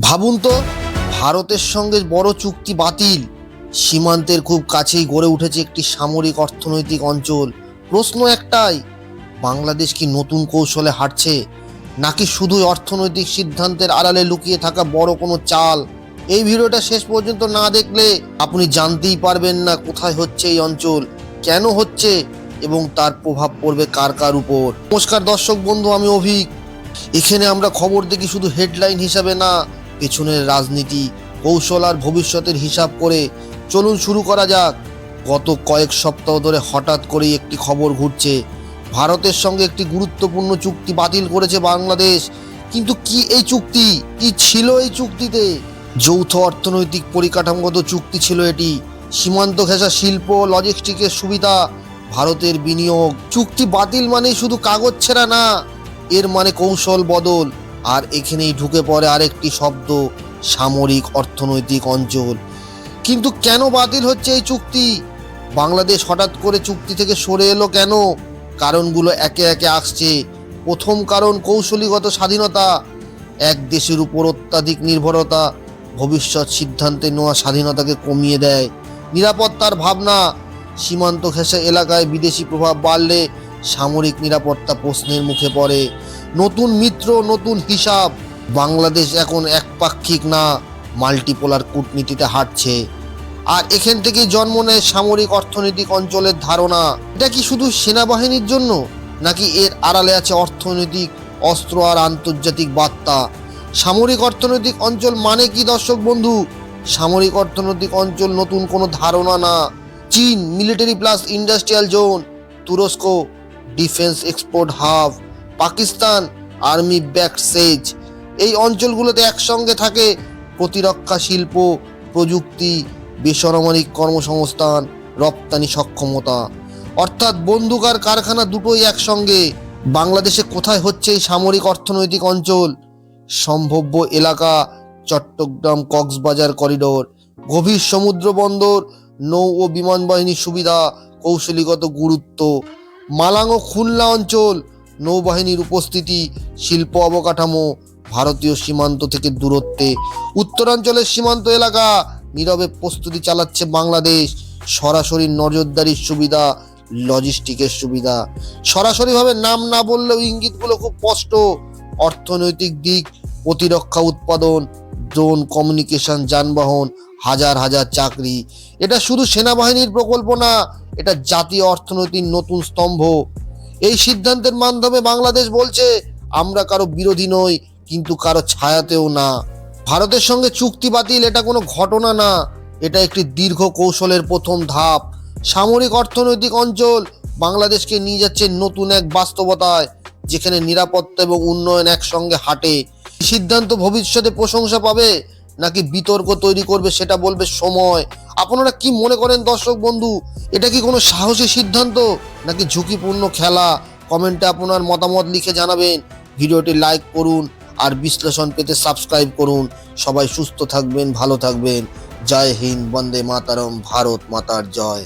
ভাবুন তো, ভারতের সঙ্গে বড় চুক্তি বাতিল। সীমান্তের খুব কাছেই গড়ে উঠেছে একটি সামরিক অর্থনৈতিক অঞ্চল। প্রশ্ন একটাই, বাংলাদেশ কি নতুন কৌশলে হাঁটছে? নাকি শুধুই অর্থনৈতিক সিদ্ধান্তের আড়ালে লুকিয়ে থাকা বড় কোনো চাল? এই ভিডিওটা শেষ পর্যন্ত না দেখলে আপনি জানতেই পারবেন না কোথায় হচ্ছে এই অঞ্চল, কেন হচ্ছে এবং তার প্রভাব পড়বে কার কার উপর। নমস্কার দর্শক বন্ধু, আমি অভিক। এখানে আমরা খবর দেখি শুধু হেডলাইন হিসাবে না পেছনের রাজনীতি, কৌশল আর ভবিষ্যতের হিসাব করে চলুন শুরু করা যাক। গত কয়েক সপ্তাহ ধরে হঠাৎ করেই একটি খবর ঘুরছে। ভারতের সঙ্গে একটি গুরুত্বপূর্ণ চুক্তি বাতিল করেছে বাংলাদেশ। কিন্তু কি এই চুক্তি? কি ছিল এই চুক্তিতে? যৌথ অর্থনৈতিক পরিকাঠামোগত চুক্তি ছিল এটি। সীমান্ত ঘেঁষা শিল্প, লজিস্টিকের সুবিধা, ভারতের বিনিয়োগ। চুক্তি বাতিল মানে শুধু কাগজ ছেঁড়া না, এর মানে কৌশল বদল। আর এখানেই ঢুকে পড়ে আরেকটি শব্দ, সামরিক, অর্থনৈতিক অঞ্চল। কিন্তু কেন বাতিল হচ্ছে এই চুক্তি? বাংলাদেশ হঠাৎ করে চুক্তি থেকে সরে এলো কেন? কারণগুলো একে একে আসছে। প্রথম কারণ কৌশলীগত স্বাধীনতা। এক দেশের উপর অত্যাধিক নির্ভরতা। ভবিষ্যৎ সিদ্ধান্তে নেওয়া স্বাধীনতাকে কমিয়ে দেয়। নিরাপত্তার ভাবনা। সীমান্ত ঘেঁষা এলাকায় বিদেশি প্রভাব বাড়লে সামরিক নিরাপত্তা প্রশ্নের মুখে পড়ে। নতুন মিত্র, নতুন হিসাব। বাংলাদেশ এখন একপাক্ষিক না, মাল্টিপোলার কূটনীতিতে হাঁটছে। আর এখান থেকে জন্ম নেয় সামরিক অর্থনৈতিক অঞ্চলের ধারণা। এটা কি শুধু সেনাবাহিনীর জন্য, নাকি এর আড়ালে আছে অর্থনৈতিক, অস্ত্র আর আন্তর্জাতিক বার্তা? সামরিক অর্থনৈতিক অঞ্চল মানে কি, দর্শক বন্ধু? সামরিক অর্থনৈতিক অঞ্চল নতুন কোনো ধারণা না। চীন, মিলিটারি প্লাস ইন্ডাস্ট্রিয়াল জোন, তুরস্ক, defence export hub. Pakistan, army back SEZ এই অঞ্চলগুলোতে একসঙ্গে থাকে প্রতিরক্ষা শিল্প, প্রযুক্তি বেসামরিক কর্মসংস্থান, রপ্তানি সক্ষমতা। অর্থাৎ বন্দুক আর কারখানা দুটোই একসঙ্গে। বাংলাদেশে কোথায় হচ্ছে এই সামরিক অর্থনৈতিক অঞ্চল? সম্ভাব্য এলাকা, চট্টগ্রাম কক্সবাজার করিডোর। গভীর সমুদ্র বন্দর, নৌ ও বিমান বাহিনীর সুবিধা, কৌশলীগত গুরুত্ব। মালাং ও খুলনা অঞ্চল নৌবাহিনীর উপস্থিতি, শিল্প অবকাঠামো, ভারতীয় সীমান্ত থেকে দূরত্বে, উত্তরাঞ্চলের সীমান্ত এলাকা নীরবে প্রস্তুতি চালাচ্ছে বাংলাদেশ। সরাসরি নজরদারির সুবিধা, লজিস্টিকের সুবিধা। সরাসরিভাবে নাম না বললেও ইঙ্গিতগুলো খুব স্পষ্ট। অর্থনৈতিক দিক, প্রতিরক্ষা উৎপাদন, ড্রোন কমিউনিকেশন, যানবাহন, হাজার হাজার চাকরি। এটা শুধু সেনাবাহিনীর প্রকল্প না, এটা জাতীয় অর্থনৈতিক নতুন স্তম্ভ। এই সিদ্ধান্তের মাধ্যমে বাংলাদেশ বলছে, আমরা কারও বিরোধী নই, কিন্তু কারও ছায়াতেও না। ভারতের সঙ্গে চুক্তি বাতিল, এটা কোনো ঘটনা না। এটা একটি দীর্ঘ কৌশলের প্রথম ধাপ। সামরিক অর্থনৈতিক অঞ্চল বাংলাদেশকে নিয়ে যাচ্ছে নতুন এক বাস্তবতায়, যেখানে নিরাপত্তা এবং উন্নয়ন একসঙ্গে হাঁটে। সিদ্ধান্ত ভবিষ্যতে প্রশংসা পাবে। নাকি বিতর্ক তৈরি করবে সেটা বলবে সময়। আপনারা কি মনে করেন দর্শক বন্ধু? এটা কি কোনো সাহসী সিদ্ধান্ত নাকি ঝুঁকিপূর্ণ খেলা? কমেন্টে আপনার মতামত লিখে জানাবেন। ভিডিওটি লাইক করুন আর বিশ্লেষণ পেতে সাবস্ক্রাইব করুন। সবাই সুস্থ থাকবেন, ভালো থাকবেন। জয় হিন্দ, বন্দে মাতারম, ভারত মাতার জয়।